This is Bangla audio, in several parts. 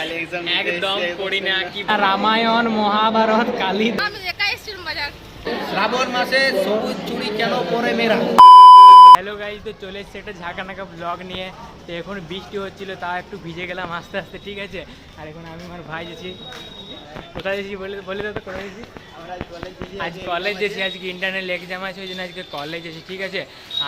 খালি এক্সাম একদম পড়ি না কি রামায়ণ মহাভারত কালী আমি একা এসেছিলাম বাজার। শ্রাবণ মাসে সবুজ চুড়ি কেন পরে মেরা হ্যালো গাইজ তো চলে এসছে একটা ঝাঁকানাকা ব্লগ নিয়ে। তো এখন বৃষ্টি হচ্ছিল তা একটু ভিজে গেলাম আস্তে আস্তে ঠিক আছে? আর এখন আমি আমার ভাই যেছি কোথায় বলে তো, কোথায় আজ কলেজ যেছি আজকে ইন্টারনাল এক্সাম আছে, ওই জন্য আজকে কলেজ যেছি ঠিক আছে?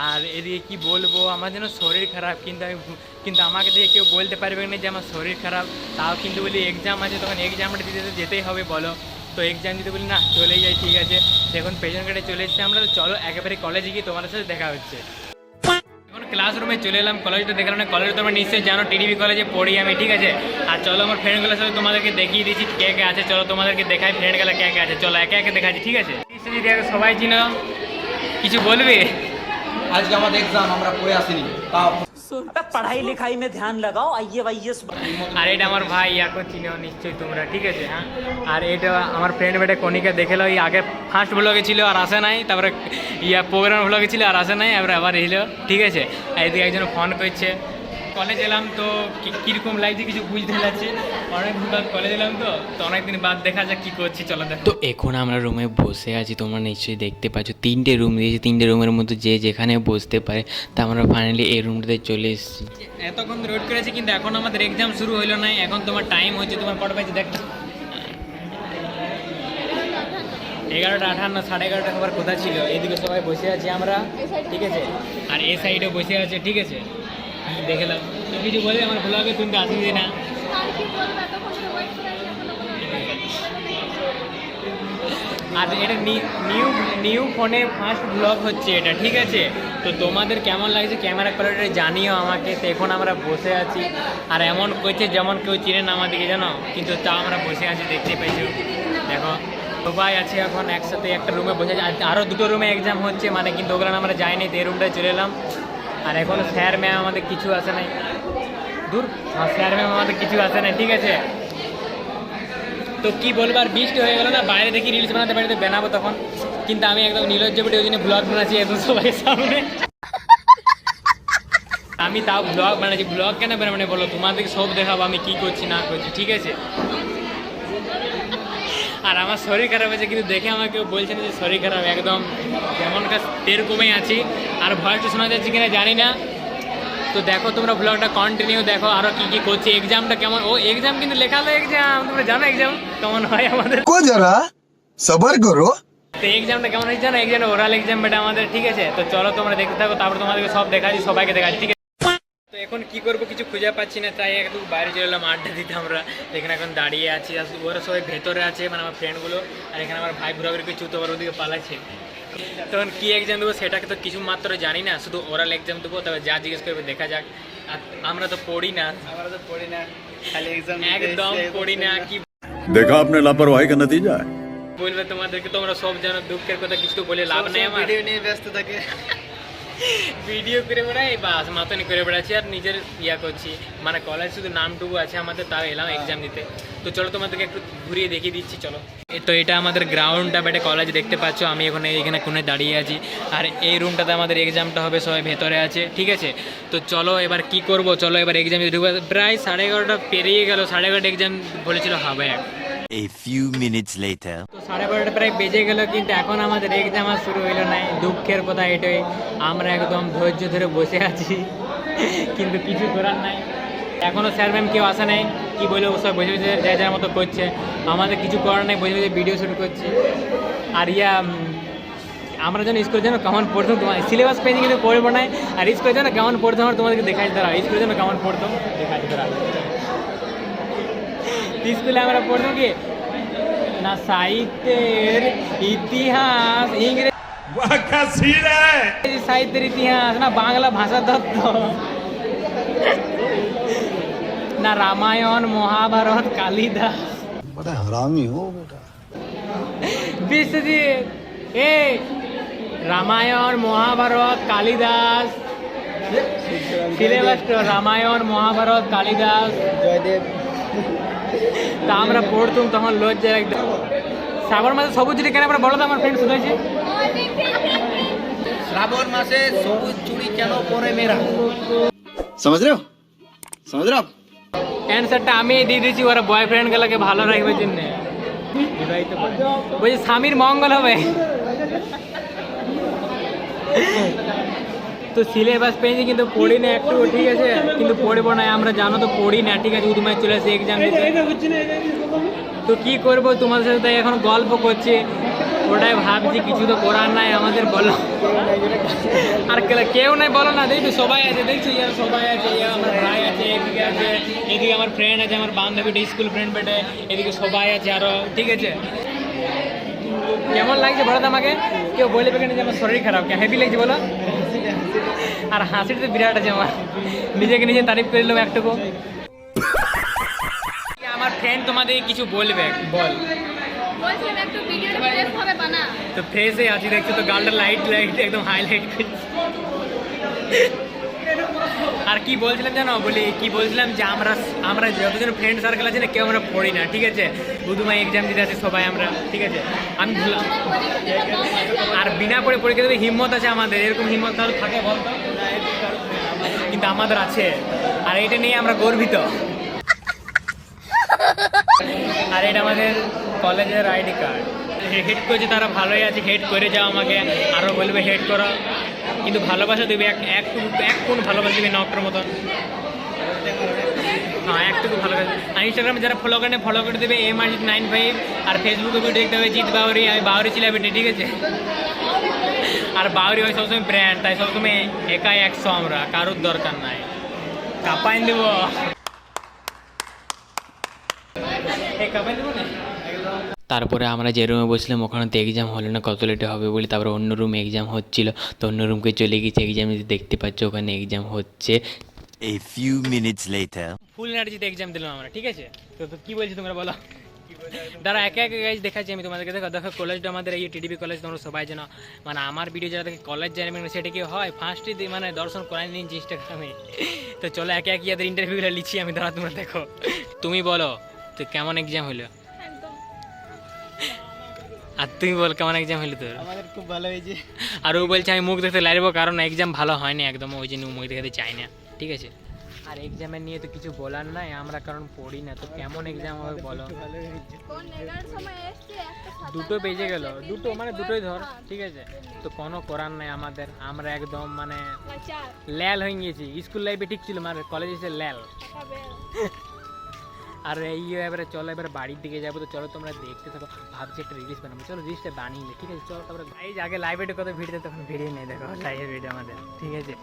আর এদিকে কি বলব, আমার যেন শরীর খারাপ, কিন্তু আমি কিন্তু আমাকে দেখে কেউ বলতে পারবে না যে আমার শরীর খারাপ। তাও কিন্তু বলি এক্সাম আছে, তখন এক্সামটা দিতে যেতেই হবে, বলো। তো এক্সাম দিতে বলি, না, চলেই যাই, ঠিক আছে। দেখুন, পেছন কাটে চলে এসেছি আমরা চলো, একেবারে কলেজে গিয়ে তোমাদের সাথে দেখা হচ্ছে। এখন ক্লাসরুমে চলে এলাম কলেজটা দেখলাম না কলেজ তোমরা নিশ্চয়ই জানো টিডিবি কলেজে পড়ি আমি, ঠিক আছে? আর চলো আমার ফ্রেন্ডগুলোর সাথে তোমাদেরকে দেখিয়ে দিচ্ছি কে কে আছে, চলো তোমাদেরকে দেখাই ফ্রেন্ডগুলো কে কে আছে, চলো একে একে দেখাচ্ছি, ঠিক আছে? যদি সবাই চিনো, কিছু বলবে? আজকে আমাদের এক্সাম আমরা পড়ে আসিনি, তাও পড়াই লেখাই মে ধ্যান লাগাও আইয়ে ভাইয়ে আর এটা আমার ভাই ইয়াকে চিনেও নিশ্চয়ই তোমরা, ঠিক আছে হ্যাঁ? আর এটা আমার ফ্রেন্ড বেটে কনিকা দেখে লো আগে ফার্স্ট ব্লগে ছিল আর আসে নাই, তারপরে ইয়া প্রোগ্রাম ব্লগে ছিল আর আসে নাই, এবার আবার এলো, ঠিক আছে? এদিকে একজন ফোন করছে কলেজ এলাম তো কি- কীরকম লাগছে কিছু বুঝতে পারছি অনেক দিন বাদ কলেজ এলাম তো। তো অনেকদিন বাদ দেখা যাক কি করছি চলো দেখো। তো এখন আমরা রুমে বসে আছি তোমরা নিশ্চয়ই দেখতে পাচ্ছ। তিনটে রুম দিয়েছি তিনটে রুমের মধ্যে যে যেখানে বসতে পারে তা আমরা ফাইনালি এই রুমটাতে চলে এসেছি। এতক্ষণ রোড করেছি কিন্তু এখন আমাদের এক্সাম শুরু হলো না এখন তোমার টাইম হচ্ছে তোমার কটা বাজে দেখ। এগারোটা আঠান্ন সাড়ে এগারোটা খাবার কোথা ছিল? এদিকে সবাই বসে আছি আমরা ঠিক আছে? আর এ সাইডে বসে আছে ঠিক আছে? দেখলাম। তো কিছু বলে আমার ব্লগে তুমি আসবি না। আর এটা নিউ নিউ ফোনে ফার্স্ট ব্লগ হচ্ছে এটা, ঠিক আছে? তো তোমাদের কেমন লাগছে ক্যামেরা কোয়ালিটি জানিও আমাকে। তো এখন আমরা বসে আছি। আর এমন করছে যেমন কেউ চিনে না আমাদেরকে জানো? কিন্তু তাও আমরা বসে আছি দেখতে পাইছো। দেখো, সবাই আছে এখন একসাথে একটা রুমে বসে আছে। আর আরও দুটো রুমে এক্সাম হচ্ছে মানে কিন্তু ওগুলো আমরা যাইনি, তো এই রুমটায় চলে এলাম। আর এখন স্যার ম্যাম আমাদের কিছু আসে নাই। দূর স্যার ম্যাম আমাদের কিছু আসে নাই, ঠিক আছে? তো কি বলব, আর বৃষ্টি হয়ে গেলো না, বাইরে দেখি রিলস বানাতে পারি তো বানাবো তখন। কিন্তু আমি একদম নির্লজ্জ বটে ওই জন্য ব্লগ বানাচ্ছি একদম সবাই সামনে। আমি তাও ব্লগ বানাচ্ছি। ব্লগ কেন বানাবো না বলো, তোমাদেরকে সব দেখাবো, আমি কি করছি, না করছি, ঠিক আছে? আর আমার শরীর খারাপ আছে কিন্তু দেখে আমাকে কেউ বলছে না যে শরীর খারাপ, একদম যেমন কাজ এরকমই আছি। আর ভয়েসটা শোনা যাচ্ছে কিনা জানি না। তো দেখো তোমরা ব্লগটা কন্টিনিউ দেখো আরও কি কি করছে এক্সামটা কেমন? ও এক্সাম কিন্তু লেখা এক্সাম তোমরা জানো এক্সাম কেমন হয় আমাদের? কো যারা সবার করো। তো এক্সামটা কেমন হয়েছে জানো? এক্সাম ওরাল এক্সাম বেটা আমাদের ঠিক আছে? তো চলো তোমরা দেখতে থাকো তারপর তোমাদেরকে সব দেখাচ্ছি সবাইকে দেখাচ্ছি ঠিক আছে? তো এখন কি করব কিছু খুঁজে পাচ্ছি না তাই একটু বাইরে চলে এলাম আড্ডা দিতে আমরা। এখানে এখন দাঁড়িয়ে আছি আর ওরা সবাই ভেতরে আছে মানে আমার ফ্রেন্ডগুলো আর এখানে আমার ভাই ঘোরাঘুরি কিছু তো ওদিকে পালাচ্ছে। তখন কি এক্সাম দেবো সেটাকে তো কিছু মাত্র জানি না শুধু ওরাল এক্সাম দেবো তবে যা জিজ্ঞেস করবে দেখা যাক। আমরা তো পড়ি না। আমরা তো পড়ি না খালি এক্সাম একদম পড়ি না কি দেখা আপনি লাপরওয়াহি কা নতিজা। বলবে তোমাদেরকে তোমরা সব জানো দুঃখের কথা কিছু বলে লাভ নেই আমার। ভিডিও নিয়ে ব্যস্ত থাকে। ভিডিও করে বেড়াই বাস মাতনি করে বেড়াচ্ছি আর নিজের ইয়া করছি। মানে কলেজ শুধু নামটুকু আছে আমাদের তাও এলাম এক্সাম দিতে তো চলো তোমাদেরকে একটু ঘুরিয়ে দেখিয়ে দিচ্ছি চলো। তো এটা আমাদের গ্রাউন্ডটা বেটে কলেজ দেখতে পাচ্ছ আমি এখন এখানে কোণে দাঁড়িয়ে আছি। আর এই রুমটাতে আমাদের এক্সামটা হবে সবাই ভেতরে আছে ঠিক আছে? তো চলো এবার কি করব চলো এবার এক্সাম ঢুকবো। প্রায় সাড়ে এগারোটা পেরিয়ে গেল সাড়ে এগারোটা এক্সাম বলেছিল হবে। এক A few minutes later. তো সাড়ে বারোটা প্রায় বেজে গেল, কিন্তু এখন আমাদের এক্সাম আর শুরু হইল না দুঃখের কথা এটাই। আমরা একদম ধৈর্য ধরে বসে আছি, কিন্তু কিছু করার নাই। এখনও স্যার ম্যাম কেউ আসে নাই, কি বলব সব বসে বসে যা যার মতো করছে। আমাদের কিছু করার নাই, বসে বসে ভিডিও শুট করছে। আর ইয়া আমরা যেন স্কুলের জন্য কেমন পড়তাম তোমার সিলেবাস পেয়ে কিন্তু পড়ব না আর স্কুলের জন্য কেমন পড়তাম আমরা তোমাদেরকে দেখাই দাঁড়া স্কুলের জন্য কেমন পড়তাম, দেখাই দাঁড়া স্কুলে আমরা পড়তাম কি? না সাহিত্যের ইতিহাস ইংরেজি সাহিত্যের ইতিহাস না বাংলা ভাষা তত্ত্ব না রামায়ণ মহাভারত কালিদাস। বিশ্বজিৎ এ রামায়ণ মহাভারত কালিদাস। সিলেবাস রামায়ণ মহাভারত কালিদাস। জয়দেব। তা আমরা পড়তুম তখন লজ্জা একদম। শ্রাবণ মাসে সবুজ চুরি কেন বলো তো আমার ফ্রেন্ড শুনেছি। শ্রাবণ মাসে সবুজ চুরি কেন পরে মেয়েরা? সমাজ রে সমাজ রে অ্যান্সারটা আমি দিয়ে দিয়েছি ওরা বয়ফ্রেন্ড গুলাকে ভালো রাখবে জন্য। বলছি স্বামীর মঙ্গল হবে। তো সিলেবাস পেয়েছি কিন্তু পড়ি না একটু, ঠিক আছে? কিন্তু পড়ব না, আমরা জানো তো পড়ি না ঠিক আছে? উদুমায় চলে আসে এক্সাম তো কি করব তোমাদের সাথে? তাই এখন গল্প করছি। ওটাই ভাবছি, কিছু তো করার নাই আমাদের, বলো। আর কেউ নাই, বলো না, দেখবি, সবাই আছে, দেখছি সবাই আছে আমার ভাই আছে, এদিকে আছে, এদিকে আমার ফ্রেন্ড আছে, আমার বান্ধবীটা স্কুল ফ্রেন্ড বেটে, এদিকে সবাই আছে আরও ঠিক আছে? কেমন লাগছে, বলো তো আমাকে? কেউ বলবে কেন যে আমার শরীর খারাপ হেভি লাগছে, বলো? আর হাসিটা তো বিরাট আছে আমার। নিজেকে নিজে তারিফ করে নিলাম একটুকু। আমার ফ্রেন্ড তোমাদের কিছু বলবে? বল। তো ফ্রেশে আছি দেখছ তো গালটা লাইট লাইট একদম হাইলাইট আর কি বলছিলাম জানো? বলি কি বলছিলাম যে আমরা আমরা যতজন ফ্রেন্ড সার্কেল আছে না কেউ আমরা পড়ি না ঠিক আছে? বুধুমাই এক্সাম দিতে আছে সবাই আমরা ঠিক আছে? আমি আর বিনা পড়ে পরীক্ষা দেবে হিম্মত আছে আমাদের এরকম হিম্মত তাহলে থাকে বলতো? কিন্তু আমাদের আছে। আর এটা নিয়ে আমরা গর্বিত। আর এটা আমাদের কলেজের আইডি কার্ড। হেড করছে, তারা ভালোই আছে হেড করে যাও আমাকে। আরও বলবে হেড করো। কিন্তু ভালোবাসা দেবে এক এক কোন ভালোবাসা দেবে নকটার মতন? হ্যাঁ একটুকু ভালো করে আর ইনস্টাগ্রামে যারা ফলো করে ফলো করে দেবে এম আর নাইন ফাইভ আর ফেসবুকে ভিডিও দেখতে হবে, জিৎ বাউরি, আমি বাউরি চিলাবেটি ঠিক আছে। আর বাউরি হয় সবসময় ব্র্যান্ড তাই সবসময় একাই একশো আমরা কারোর দরকার নাই। কাপাইন দেবো। কাপাইন দেবো না? তারপরে আমরা যে রুমে বসলাম ওখানে তো এক্সাম হলো না কত লেটে হবে বলে তারপরে অন্য রুমে এক্সাম হচ্ছিল তো অন্য রুমকে চলে গেছি এক্সাম দেখতে পাচ্ছ ওখানে এক্সাম হচ্ছে। A few minutes later. Full এনার্জিতে exam দিলাম আমরা ঠিক আছে? তো তো কি বলছি তোমরা বলো? দাঁড়া একে একে গাইজ দেখাচ্ছি আমি তোমাদেরকে। দেখো দেখো কলেজটা আমাদের এই টিডিবি কলেজ তোমরা সবাই জানো। মানে আমার ভিডিও যারা দেখে কলেজ যায় মানে সেটা কি হয়? ফার্স্টই মানে দর্শন করাই নিন ইনস্টাগ্রামে তো চলো একে একে ইয়াদের ইন্টারভিউগুলো লিখছি আমি দাঁড়া তোমরা দেখো। তুমি বলো তো কেমন এক্সাম হলো একদম আর তুমি বল কেমন এক্সাম হলো তোর? আমাদের খুব ভালো হয়েছে। আর ও বলছে আমি মুখ দেখতে লাইব কারণ এক্সাম ভালো হয়নি একদম। ওই জন্য মুখ দেখাতে চাই না। ঠিক আছে? আর এক্সামের নিয়ে তো কিছু বলার নাই আমরা কারণ পড়ি না তো কেমন এক্সাম হবে বলো? দুটো বেজে গেল দুটো মানে দুটোই ধর ঠিক আছে? তো কোনো করার নাই আমাদের আমরা একদম মানে ল্যাল হয়ে গিয়েছি স্কুল লাইফে ঠিক ছিল মানে কলেজে এসে ল্যাল। আর এই এবারে চলো এবারে বাড়ির দিকে যাব তো চলো তোমরা দেখতে থাকো। ভাবছি একটা রিলিজ বানাবো। চলো রিলিজটা বানিয়ে নিই, ঠিক আছে? চলো তারপরে যে আগে লাইব্রেরি কত ভিড় তখন ভিড়ই নেই দেখো লাইভের ভিডিও আমাদের ঠিক আছে?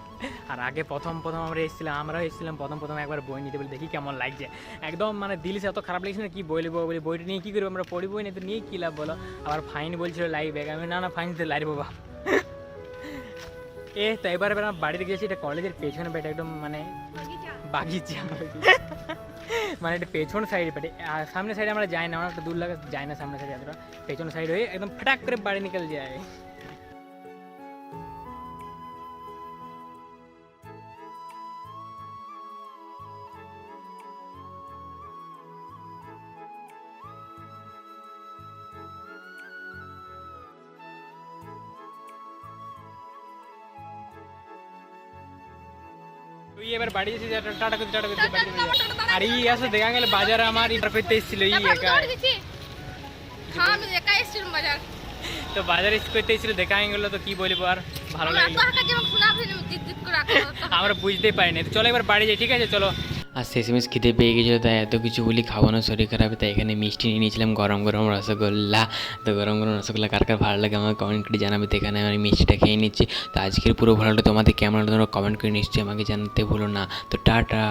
আর আগে প্রথম প্রথম আমরা এসেছিলাম আমরাও এসেছিলাম প্রথম প্রথম একবার বই নিতে বলে দেখি কেমন লাগছে। একদম মানে দিলিস এত খারাপ লাগছে না কি বই লিখব বলি বইটা নিয়ে কী করব আমরা পড়বই না তো নিয়ে কী লাভ বলো? আবার ফাইন বলছিল লাইভ আমি না না ফাইন দিতে লাইভ বাবা। এ তো এবার এবার আমার বাড়িতে গেছি এটা কলেজের পেছনে বেটা একদম মানে বাগিচা। মানে এটা পেছন সাইড পেটে। আর সামনে সাইডে আমরা যাই না একটা দূর লাগে যাই না সামনে সাইডে এতটা। পেছন সাইড হয়ে একদম ফটাক করে বাড়ি নিকল যায় তুই এবার বাড়ি এসে টাটা করতে টাটা করতে। আর ই আসলে দেখা গেলে বাজারে আমার ইন্টার করতে এসেছিল ই একা তো বাজারে করতে এসেছিল দেখা গেলো তো কি বলব আর ভালো হতো। আমরা বুঝতেই পারিনি তো চলো এবার বাড়ি যাই ঠিক আছে চলো আর শেষমেশ খিদে পেয়ে গেছিল, তাই এত কিছু বলি খাওয়ানো শরীর খারাপ, তাই এখানে মিষ্টি নিয়ে নিয়েছিলাম গরম গরম রসগোল্লা। তো গরম গরম রসগোল্লা কার কার ভালো লাগে আমাকে কমেন্ট করে জানাবে, তো এখানে আমি মিষ্টিটা খেয়ে নিচ্ছি। তো আজকের পুরো ভালোটা তোমাদের কেমন তোমরা কমেন্ট করে নিশ্চয়ই আমাকে জানাতে ভুলো না। তো টাটা।